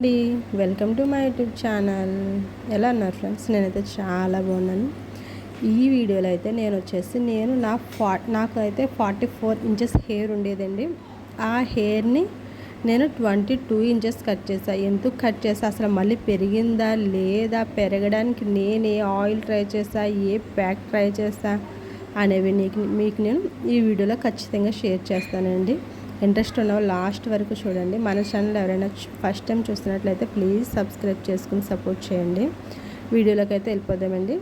అండి. Welcome to my YouTube channel. ఎలా ఉన్నారు ఫ్రెండ్స్? నేనైతే చాలా బాగున్నాను. ఈ వీడియోలో అయితే నేను వచ్చేసి నేను నా ఫా నాకు అయితే ఫార్టీ ఫోర్ ఇంచెస్ హెయిర్ ఉండేదండి. ఆ హెయిర్ని నేను ట్వంటీ టూ ఇంచెస్ కట్ చేసాను ఎందుకు కట్ చేసా అసలు మళ్ళీ పెరిగిందా? లేదా? పెరగడానికి నేను ఏ ఆయిల్ ట్రై చేసా ఏ ప్యాక్ ట్రై చేసా అనేవి నీకు మీకు నేను ఈ వీడియోలో ఖచ్చితంగా షేర్ చేస్తానండి. ఇంట్రెస్ట్ ఉన్న లాస్ట్ వరకు చూడండి. మన ఛానల్ ఎవరైనా ఫస్ట్ టైం చూస్తున్నట్లయితే ప్లీజ్ సబ్స్క్రైబ్ చేసుకుని సపోర్ట్ చేయండి. వీడియోలోకి అయితే వెళ్ళిపోదామండి.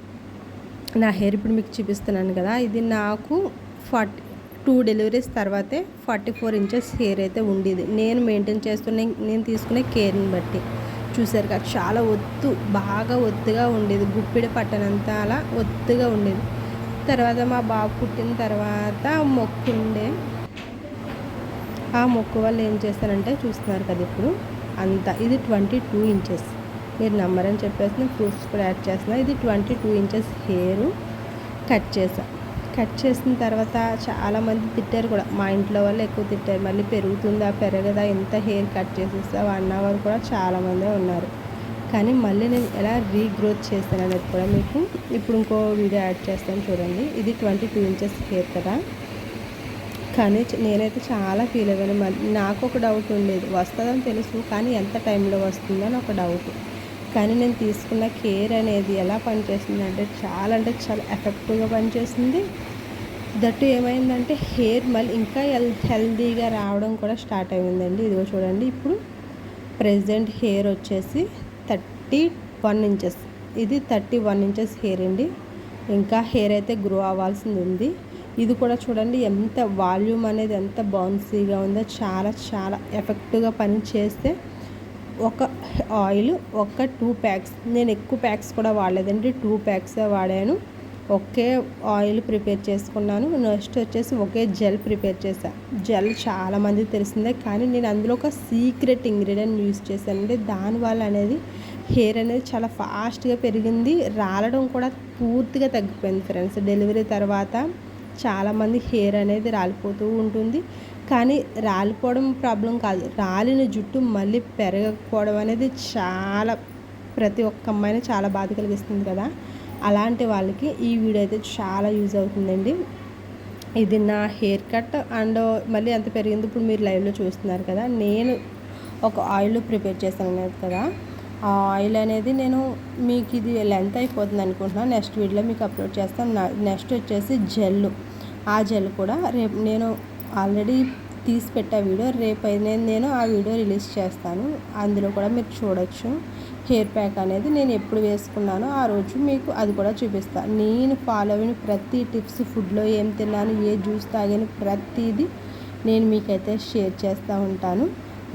నా హెయిర్ ఇప్పుడు మీకు చూపిస్తున్నాను కదా. ఇది నాకు ఫార్టీ టూ డెలివరీస్ తర్వాతే ఫార్టీ ఫోర్ ఇంచెస్ హెయిర్ అయితే ఉండేది. నేను మెయింటైన్ చేస్తున్న నేను తీసుకునే కేర్ని బట్టి. చూసారు కదా చాలా ఒత్తు బాగా ఒత్తుగా ఉండేది. గుప్పిడి పట్టనంత అలా ఒత్తుగా ఉండేది. తర్వాత మా బాబు పుట్టిన తర్వాత మొక్కుండే ఆ మొక్కు వల్ల ఏం చేస్తానంటే చూస్తున్నారు కదా ఇప్పుడు. అంత ఇది ట్వంటీ టూ ఇంచెస్. మీరు నెంబర్ అని చెప్పేసి నేను ప్రూఫ్స్ కూడా యాడ్ చేస్తున్నా. ఇది twenty two inches hair cut చేసా కట్ చేసిన తర్వాత చాలామంది తిట్టారు కూడా. మా ఇంట్లో వాళ్ళు ఎక్కువ తిట్టారు. మళ్ళీ పెరుగుతుందా పెరగదా ఎంత హెయిర్ కట్ చేసేస్తావు అన్నవారు కూడా చాలామందే ఉన్నారు. కానీ మళ్ళీ నేను ఎలా రీగ్రోత్ చేస్తాను అనేది కూడా మీకు ఇప్పుడు ఇంకో వీడియో యాడ్ చేస్తాను చూడండి. ఇది ట్వంటీ టూ ఇంచెస్ హెయిర్ కదా. కానీ నేనైతే చాలా ఫీల్ అయ్యాను. నాకు ఒక డౌట్ ఉండేది. వస్తుందని తెలుసు కానీ ఎంత టైంలో వస్తుందో అని ఒక డౌట్. కానీ నేను తీసుకున్న కేర్ అనేది ఎలా పనిచేస్తుంది అంటే చాలా అంటే చాలా ఎఫెక్టివ్గా పనిచేస్తుంది. దట్టు ఏమైందంటే హెయిర్ మళ్ళీ ఇంకా హెల్ హెల్దీగా రావడం కూడా స్టార్ట్ అయిందండి. ఇదిగో చూడండి ఇప్పుడు ప్రెసెంట్ హెయిర్ వచ్చేసి థర్టీ వన్ ఇంచెస్. ఇది థర్టీ వన్ ఇంచెస్ హెయిర్ అండి. ఇంకా హెయిర్ అయితే గ్రో అవ్వాల్సింది ఉంది. ఇది కూడా చూడండి ఎంత వాల్యూమ్ అనేది ఎంత బౌన్సీగా ఉందో చాలా చాలా ఎఫెక్ట్గా పని చేస్తే ఒక ఆయిల్ ఒక టూ ప్యాక్స్ నేను ఎక్కువ ప్యాక్స్ కూడా వాడలేదండి టూ ప్యాక్సే వాడాను. ఒకే ఆయిల్ ప్రిపేర్ చేసుకున్నాను నెక్స్ట్ వచ్చేసి ఒకే జెల్ ప్రిపేర్ చేశాను జెల్ చాలామంది తెలిసిందే కానీ నేను అందులో ఒక సీక్రెట్ ఇంగ్రీడియంట్ యూస్ చేశానండి. దానివల్ల అనేది హెయిర్ అనేది చాలా ఫాస్ట్గా పెరిగింది రాలడం కూడా పూర్తిగా తగ్గిపోయింది ఫ్రెండ్స్. డెలివరీ తర్వాత చాలామంది హెయిర్ అనేది రాలిపోతూ ఉంటుంది. కానీ రాలిపోవడం ప్రాబ్లం కాదు. రాలిన జుట్టు మళ్ళీ పెరగకపోవడం అనేది చాలా ప్రతి ఒక్క అమ్మాయిని చాలా బాధ కలిగిస్తుంది కదా. అలాంటి వాళ్ళకి ఈ వీడియో అయితే చాలా యూజ్ అవుతుందండి. ఇది నా హెయిర్ కట్ అండ్ మళ్ళీ ఎంత పెరిగింది ఇప్పుడు మీరు లైవ్లో చూస్తున్నారు కదా. నేను ఒక ఆయిల్ ప్రిపేర్ చేశాను కదా. ఆ ఆయిల్ అనేది నేను మీకు ఇది లెంత్ అయిపోతుంది అనుకుంటున్నాను. నెక్స్ట్ వీడియోలో మీకు అప్లోడ్ చేస్తాను. నెక్స్ట్ వచ్చేసి జెల్ ఆ జెల్ కూడా రేపు నేను ఆల్రెడీ తీసి పెట్టా వీడియో రేపు నేను నేను ఆ వీడియో రిలీజ్ చేస్తాను. అందులో కూడా మీరు చూడొచ్చు. హెయిర్ ప్యాక్ అనేది నేను ఎప్పుడు వేసుకున్నానో ఆ రోజు మీకు అది కూడా చూపిస్తాను నేను ఫాలో అయిన ప్రతి టిప్స్ ఫుడ్లో ఏం తిన్నాను ఏ జ్యూస్ తాగాను ప్రతిదీ నేను మీకైతే షేర్ చేస్తూ ఉంటాను.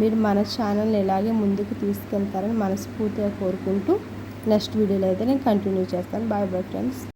మీరు మన ఛానల్ని ఎలాగే ముందుకు తీసుకెళ్తారని మనస్ఫూర్తిగా కోరుకుంటూ నెక్స్ట్ వీడియోలో అయితే నేను కంటిన్యూ చేస్తాను. Bye bye friends